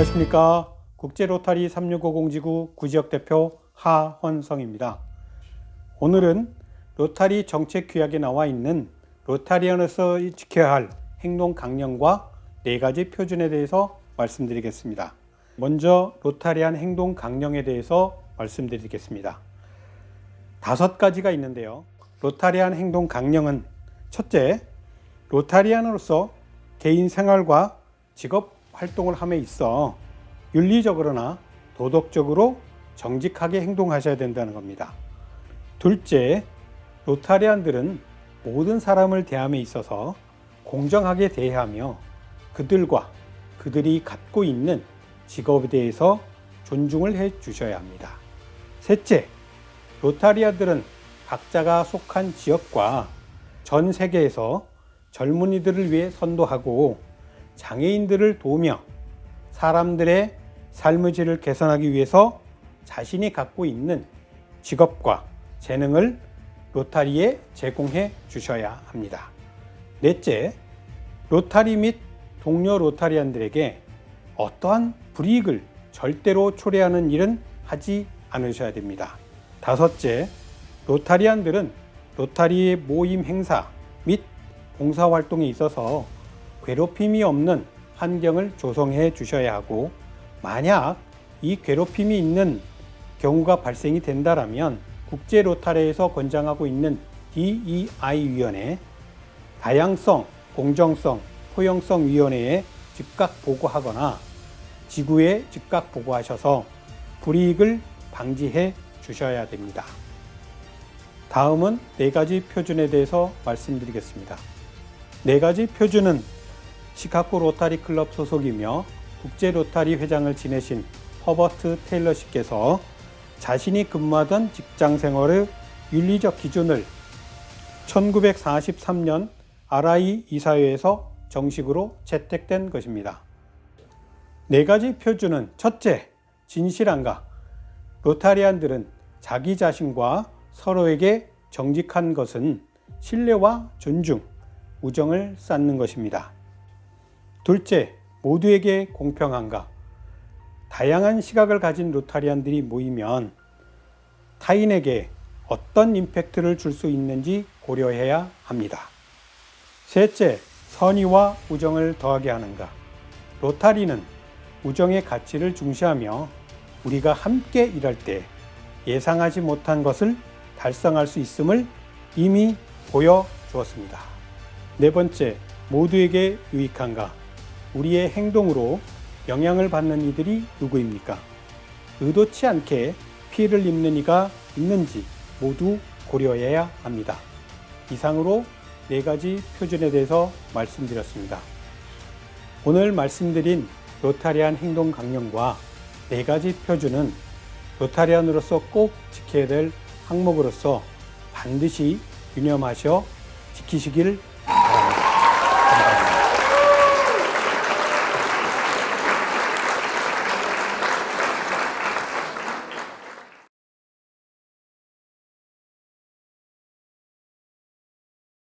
안녕하십니까. 국제로타리 3650지구 구지역 대표 하헌성입니다. 오늘은 로타리 정책 규약에 나와 있는 로타리언에서 지켜야 할 행동 강령과 네 가지 표준에 대해서 말씀드리겠습니다. 먼저 로타리안 행동 강령에 대해서 말씀드리겠습니다. 다섯 가지가 있는데요. 로타리안 행동 강령은 첫째, 로타리안으로서 개인 생활과 직업 활동을 함에 있어 윤리적으로나 도덕적으로 정직하게 행동하셔야 된다는 겁니다. 둘째, 로타리안들은 모든 사람을 대함에 있어서 공정하게 대하며 그들과 그들이 갖고 있는 직업에 대해서 존중을 해 주셔야 합니다. 셋째, 로타리아들은 각자가 속한 지역과 전 세계에서 젊은이들을 위해 선도하고 장애인들을 도우며 사람들의 삶의 질을 개선하기 위해서 자신이 갖고 있는 직업과 재능을 로타리에 제공해 주셔야 합니다. 넷째, 로타리 및 동료 로타리안들에게 어떠한 불이익을 절대로 초래하는 일은 하지 않으셔야 됩니다. 다섯째, 로타리안들은 로타리의 모임 행사 및 봉사활동에 있어서 괴롭힘이 없는 환경을 조성해 주셔야 하고 만약 이 괴롭힘이 있는 경우가 발생이 된다라면 국제 로타리에서 권장하고 있는 DEI 위원회 다양성, 공정성, 포용성 위원회에 즉각 보고하거나 지구에 즉각 보고하셔서 불이익을 방지해 주셔야 됩니다. 다음은 네 가지 표준에 대해서 말씀드리겠습니다. 네 가지 표준은 시카고 로타리 클럽 소속이며 국제 로타리 회장을 지내신 허버트 테일러 씨께서 자신이 근무하던 직장 생활의 윤리적 기준을 1943년 RI 이사회에서 정식으로 채택된 것입니다. 네 가지 표준은 첫째, 진실함과 로타리안들은 자기 자신과 서로에게 정직한 것은 신뢰와 존중, 우정을 쌓는 것입니다. 둘째, 모두에게 공평함과 다양한 시각을 가진 로타리안들이 모이면 타인에게 어떤 임팩트를 줄 수 있는지 고려해야 합니다. 셋째, 선의와 우정을 더하게 하는가. 로타리는 우정의 가치를 중시하며 우리가 함께 일할 때 예상하지 못한 것을 달성할 수 있음을 이미 보여주었습니다. 네 번째, 모두에게 유익한가. 우리의 행동으로 영향을 받는 이들이 누구입니까? 의도치 않게 피해를 입는 이가 있는지 모두 고려해야 합니다. 이상으로 네 가지 표준에 대해서 말씀드렸습니다. 오늘 말씀드린 로타리안 행동 강령과 네 가지 표준은 로타리안으로서 꼭 지켜야 될 항목으로서 반드시 유념하셔 지키시길